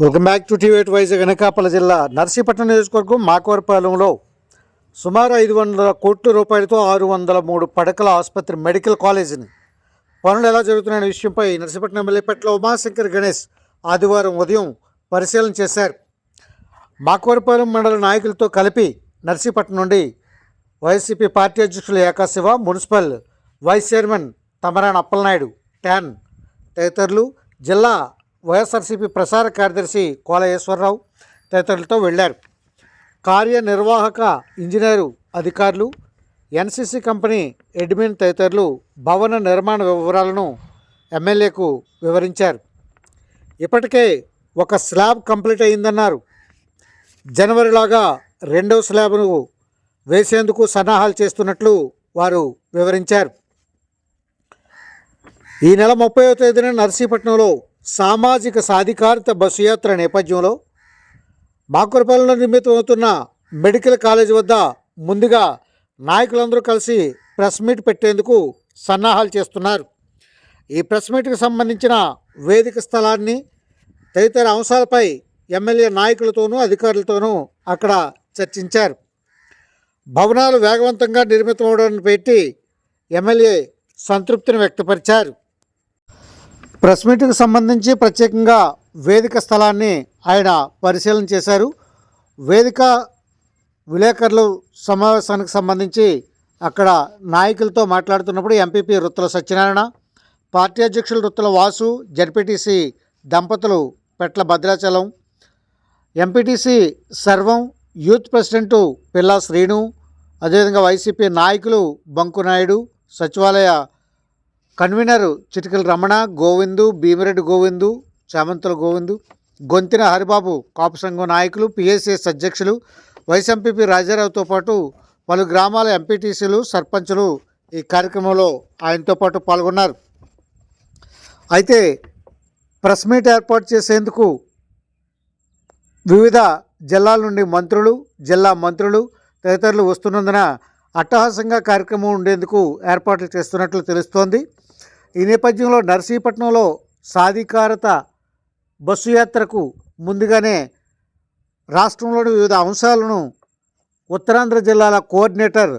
Welcome back to టీవేట్ వైజాగ్ అనకాపల్లి జిల్లా నర్సీపట్నం నియోజకవర్గం మాకవరపాలెంలో సుమారు ఐదు వందల కోట్ల రూపాయలతో ఆరు వందల మూడు పడకల ఆసుపత్రి మెడికల్ కాలేజీని పనులు ఎలా జరుగుతున్నాయనే విషయంపై నర్సీపట్నం ఎమ్మెల్యేపట్ల ఉమాశంకర్ గణేష్ ఆదివారం ఉదయం పరిశీలన చేశారు. మాకవరపాలెం మండల నాయకులతో కలిపి నర్సీపట్నం నుండి వైసీపీ పార్టీ అధ్యక్షులు ఏకాశివ మున్సిపల్ వైస్ చైర్మన్ తమరాన్ అప్పలనాయుడు ట్యాన్ తదితరులు జిల్లా వైఎస్ఆర్సీపీ ప్రసార కార్యదర్శి కోలయేశ్వరరావు తదితరులతో వెళ్ళారు కార్యనిర్వాహక ఇంజనీరు అధికారులు ఎన్సీసీ కంపెనీ అడ్మిన్ తదితరులు భవన నిర్మాణ వివరాలను ఎమ్మెల్యేకు వివరించారు. ఇప్పటికే ఒక స్లాబ్ కంప్లీట్ అయిందన్నారు. జనవరిలాగా రెండవ స్లాబ్ను వేసేందుకు సన్నాహాలు చేస్తున్నట్లు వారు వివరించారు. ఈ నెల ముప్పైవ తేదీన నర్సీపట్నంలో సామాజిక సాధికారిత బస్సు యాత్ర నేపథ్యంలో మాకురపల్లిలో నిర్మితమవుతున్న మెడికల్ కాలేజ్ వద్ద ముందుగా నాయకులందరూ కలిసి ప్రెస్ మీట్ పెట్టేందుకు సన్నాహాలు చేస్తున్నారు. ఈ ప్రెస్ మీట్కి సంబంధించిన వేదిక స్థలాన్ని తదితర అంశాలపై ఎమ్మెల్యే నాయకులతోనూ అధికారులతోనూ అక్కడ చర్చించారు. భవనాలు వేగవంతంగా నిర్మితమవడాన్ని పెట్టి ఎమ్మెల్యే సంతృప్తిని వ్యక్తపరిచారు. ప్రెస్ మీట్కు సంబంధించి ప్రత్యేకంగా వేదిక స్థలాన్ని ఆయన పరిశీలన చేశారు. వేదిక విలేకరులు సమావేశానికి సంబంధించి అక్కడ నాయకులతో మాట్లాడుతున్నప్పుడు ఎంపీపీ రుత్తుల సత్యనారాయణ పార్టీ అధ్యక్షులు రుత్తుల వాసు జడ్పీటీసీ దంపతులు పెట్ల భద్రాచలం ఎంపీటీసీ సర్వం యూత్ ప్రెసిడెంటు పిల్లా శ్రీను అదేవిధంగా వైసీపీ నాయకులు బంకునాయుడు సచివాలయ కన్వీనర్ చిటికల రమణ గోవిందు భీమిరెడ్డి గోవిందు చామంతుల గోవిందు గొంతిన హరిబాబు కాపు సంఘం నాయకులు పిఎస్ఎస్ అధ్యక్షులు వైఎస్ఎంపీపీ రాజారావుతో పాటు పలు గ్రామాల ఎంపీటీసీలు సర్పంచులు ఈ కార్యక్రమంలో ఆయనతో పాటు పాల్గొన్నారు. అయితే ప్రెస్ మీట్ ఏర్పాటు చేసేందుకు వివిధ జిల్లాల నుండి మంత్రులు జిల్లా మంత్రులు తదితరులు వస్తున్నందున అట్టహాసంగా కార్యక్రమం ఉండేందుకు ఏర్పాట్లు చేస్తున్నట్లు తెలుస్తోంది. ఈ నేపథ్యంలో నర్సీపట్నంలో సాధికారత బస్సు యాత్రకు ముందుగానే రాష్ట్రంలోని వివిధ అంశాలను ఉత్తరాంధ్ర జిల్లాల కోఆర్డినేటర్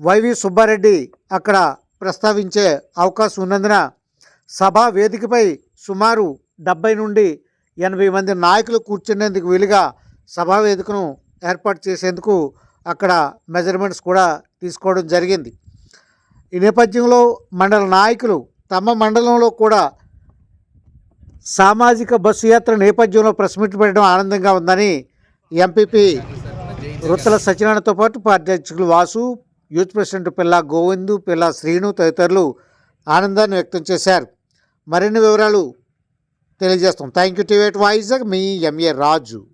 వైవి సుబ్బారెడ్డి అక్కడ ప్రస్తావించే అవకాశం ఉన్నందున సభా వేదికపై సుమారు డెబ్బై నుండి ఎనభై మంది నాయకులు కూర్చునేందుకు వీలుగా సభా వేదికను ఏర్పాటు చేసేందుకు అక్కడ మెజర్మెంట్స్ కూడా తీసుకోవడం జరిగింది. ఈ నేపథ్యంలో మండల నాయకులు తమ మండలంలో కూడా సామాజిక బస్సు యాత్ర నేపథ్యంలో ప్రెస్ మీట్ పెట్టడం ఆనందంగా ఉందని ఎంపీపీ వృత్తల సత్యనారాయణతో పాటు పార్టీ అధ్యక్షులు వాసు యూత్ ప్రెసిడెంట్ పిల్లా గోవిందు పిల్లా శ్రీను తదితరులు ఆనందాన్ని వ్యక్తం చేశారు. మరిన్ని వివరాలు తెలియజేస్తాం. Thank you TV Vizag. Me MA Raju.